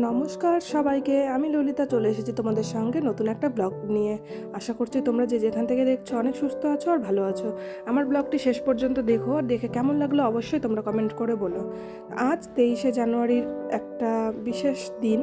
নমস্কার সবাইকে, আমি ললিতা চলে এসেছি তোমাদের সঙ্গে নতুন একটা ব্লগ নিয়ে। আশা করছি তোমরা যে যেখান থেকে দেখছ অনেক সুস্থ আছো আর ভালো আছো। আমার ব্লগটি শেষ পর্যন্ত দেখো আর দেখে কেমন লাগল অবশ্যই তোমরা কমেন্ট করে বলো। আজ তেইশে জানুয়ারির একটা বিশেষ দিন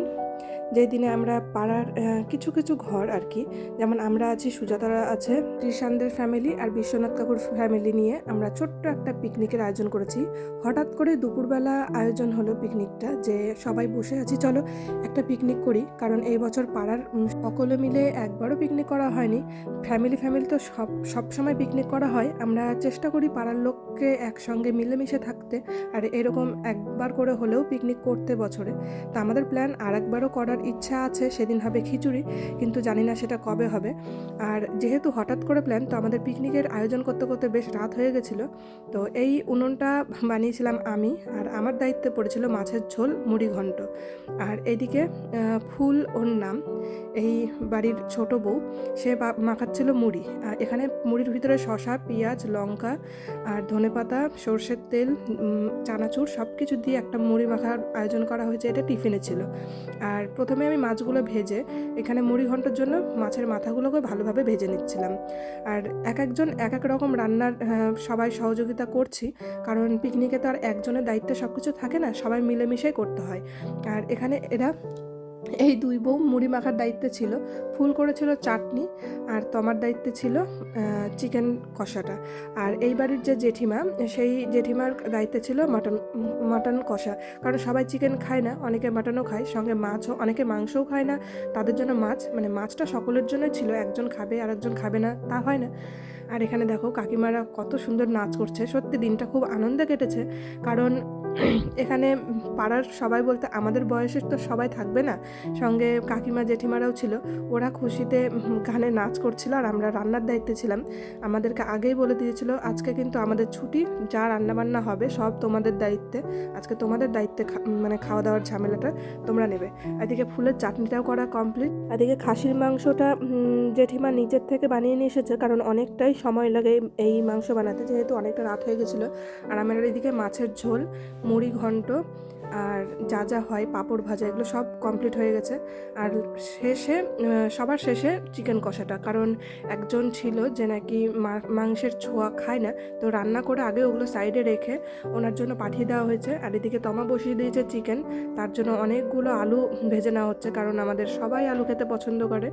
যেই দিনে আমরা পাড়ার কিছু কিছু ঘর আর কি, যেমন আমরা আছি, সুজাতারা আছে, ত্রিশানদের ফ্যামিলি আর বিশ্বনাথ কাকুর ফ্যামিলি নিয়ে আমরা ছোট্ট একটা পিকনিকের আয়োজন করেছি। হঠাৎ করে দুপুরবেলা আয়োজন হলো পিকনিকটা যে সবাই বসে আছি, চলো একটা পিকনিক করি। কারণ এই বছর পাড়ার সকলে মিলে একবারও পিকনিক করা হয়নি। ফ্যামিলি ফ্যামিলি তো সব সব সময় পিকনিক করা হয়। আমরা চেষ্টা করি পাড়ার লোককে একসঙ্গে মিলেমিশে থাকতে। আর এরকম একবার করে হলেও পিকনিক করতে বছরে। তো আমাদের প্ল্যান আর একবারও করার ইচ্ছা আছে, সেদিন হবে খিচুড়ি, কিন্তু জানি না সেটা কবে হবে। আর যেহেতু হঠাৎ করে প্ল্যান তো আমাদের পিকনিকের আয়োজন করতে করতে বেশ রাত হয়ে গেছিল। তো এই উনুনটা বানিয়েছিলাম আমি, আর আমার দায়িত্বে পড়েছিল মাছের ঝোল, মুড়ি ঘন্ট। আর এদিকে ফুল ওর নাম, এই বাড়ির ছোট বউ, সে মাখাচ্ছিল মুড়ি। আর এখানে মুড়ির ভিতরে শশা পেঁয়াজ, লঙ্কা, আর ধনেপাতা, সর্ষের তেল চানাচুর সব কিছু দিয়ে একটা মুড়ি মাখার আয়োজন করা হয়েছে, এটা টিফিনে ছিল। আর প্রথমে আমি মাছগুলো ভেজে এখানে মুড়ি ঘণ্টার জন্য মাছের মাথাগুলোকে ভালোভাবে ভেজে নিচ্ছিলাম। আর এক একজন, এক এক রকম রান্নার সবাই সহযোগিতা করছি। কারণ পিকনিকে তো আর একজনের দায়িত্বে সব কিছু থাকে না, সবাই মিলেমিশেই করতে হয়। আর এখানে এরা এই দুই বউ মুড়ি মাখার দায়িত্বে ছিল। ফুল করেছিল চাটনি আর তোমার দায়িত্বে ছিল চিকেন কষাটা। আর এই বাড়ির যে জেঠিমা, সেই জেঠিমার দায়িত্বে ছিল মাটন মাটন কষা। কারণ সবাই চিকেন খায় না, অনেকে মাটনও খায়, সঙ্গে মাছও, অনেকে মাংসও খায় না। তাদের জন্য মাছ মানে মাছটা সকলের জন্যই ছিল, একজন খাবে আর একজন খাবে না, তা হয় না। আর এখানে দেখো কাকিমারা কত সুন্দর নাচ করছে, সত্যি দিনটা খুব আনন্দে কেটেছে। কারণ এখানে পাড়ার সবাই বলতে আমাদের বয়সের তো সবাই থাকবে না। সঙ্গে কাকিমা, জেঠিমারাও ছিল। ওরা খুশিতে গানে নাচ করছিল আর আমরা রান্নার দায়িত্বে ছিলাম। আমাদেরকে আগেই বলে দিয়েছিল, আজকে কিন্তু আমাদের ছুটি, যা রান্নাবান্না হবে সব তোমাদের দায়িত্বে। আজকে তোমাদের দায়িত্বে মানে খাওয়া দাওয়ার ঝামেলাটা তোমরা নেবে। এদিকে ফুলের চাটনিটাও করা কমপ্লিট এদিকে খাসির মাংসটা জেঠিমা নিজের থেকে বানিয়ে নিয়ে এসেছে কারণ অনেকটাই সময় লাগে এই মাংস বানাতে। যেহেতু অনেকটা রাত হয়ে গেছিল। আর আমার এদিকে মাছের ঝোল। মুড়ি ঘন্ট আর যা যা হয়, পাঁপড় ভাজা, এগুলো সব কমপ্লিট হয়ে গেছে। আর শেষে সবার শেষে চিকেন কষাটা। কারণ একজন ছিল যে নাকি মাংসের ছোঁয়া খায় না, তো রান্না করে আগে ওগুলো সাইডে রেখে ওনার জন্য পাঠিয়ে দেওয়া হয়েছে। আর এদিকে তমা বসিয়ে দিয়েছে চিকেন তার জন্য অনেকগুলো আলু ভেজে নেওয়া হচ্ছে, কারণ আমাদের সবাই আলু খেতে পছন্দ করে।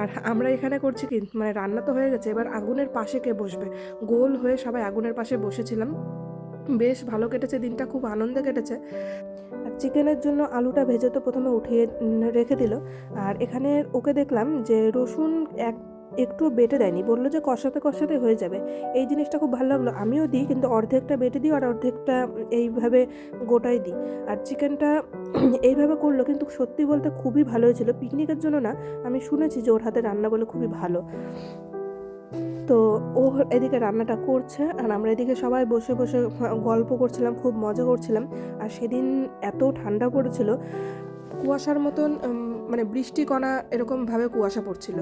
আর আমরা এখানে করছি কি মানে রান্না তো হয়ে গেছে, এবার আগুনের পাশে কে বসবে? গোল হয়ে সবাই আগুনের পাশে বসেছিলাম। বেশ ভালো কেটেছে, দিনটা খুব আনন্দে কেটেছে। আর চিকেনের জন্য আলুটা ভেজে তো প্রথমে উঠিয়ে রেখে দিল। আর এখানে ওকে দেখলাম যে রসুন এক একটু বেটে দেয়নি। বলল যে কষাতে কষাতে হয়ে যাবে। এই জিনিসটা খুব ভালো লাগল। আমিও দিই, কিন্তু অর্ধেকটা বেটে দিই আর অর্ধেকটা এইভাবে গোটাই দিই। আর চিকেনটা এইভাবে করল কিন্তু সত্যি বলতে খুবই ভালো হয়েছিল পিকনিকের জন্য না, আমি শুনেছি যে ওর হাতে রান্না বলে খুবই ভালো। তো ও এদিকে রান্নাটা করছে আর আমরা এদিকে সবাই বসে বসে গল্প করছিলাম, খুব মজা করছিলাম। আর সেদিন এত ঠান্ডা পড়েছিল, কুয়াশার মতন মানে বৃষ্টি কণা এরকমভাবে কুয়াশা পড়ছিল।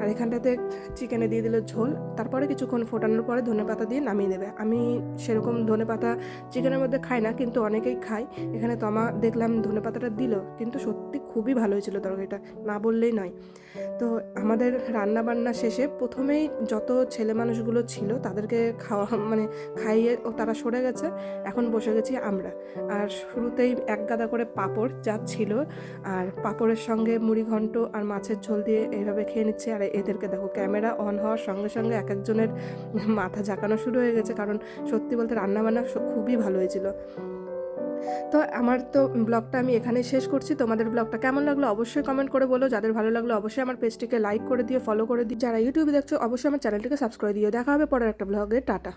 আর এখানটাতে চিকেনে দিয়ে দিল ঝোল, তারপরে কিছুক্ষণ ফোটানোর পরে ধনে পাতা দিয়ে নামিয়ে দেবে। আমি সেরকম ধনে পাতা চিকেনের মধ্যে খাই না, কিন্তু অনেকেই খায়। এখানে তমা দেখলাম ধনে পাতাটা দিল, কিন্তু সত্যি খুবই ভালো হয়েছিল তরকারিটা, না বললেই নয়। তো আমাদের রান্না বান্না শেষে প্রথমেই যত ছেলে মানুষগুলো ছিল তাদেরকে খাওয়া মানে খাইয়ে ও তারা সরে গেছে, এখন বসে গেছি আমরা। আর শুরুতেই এক গাদা করে পাঁপড় যা ছিল, আর পাঁপড়ের সঙ্গে মুড়ি ঘন্ট আর মাছের ঝোল দিয়ে এইভাবে খেয়ে নিচ্ছে। আর এদেরকে দেখো, ক্যামেরা অন হওয়ার সঙ্গে সঙ্গে এক একজনের মাথা ঝাঁকানো শুরু হয়ে গেছে। কারণ সত্যি বলতে রান্নাবান্না খুবই ভালো হয়েছিল। তো আমার তো ব্লগটা আমি এখানে শেষ করছি। তোমাদের ব্লগটা কেমন লাগল অবশ্যই কমেন্ট করে বলো। যাদের ভালো লাগল অবশ্যই আমার পেজটিকে লাইক করে দিও ফলো করে দিও। যারা ইউটিউবে দেখছ, অবশ্যই আমার চ্যানেলটিকে সাবস্ক্রাইব দিও। দেখা হবে পরের একটা ব্লগে টাটা।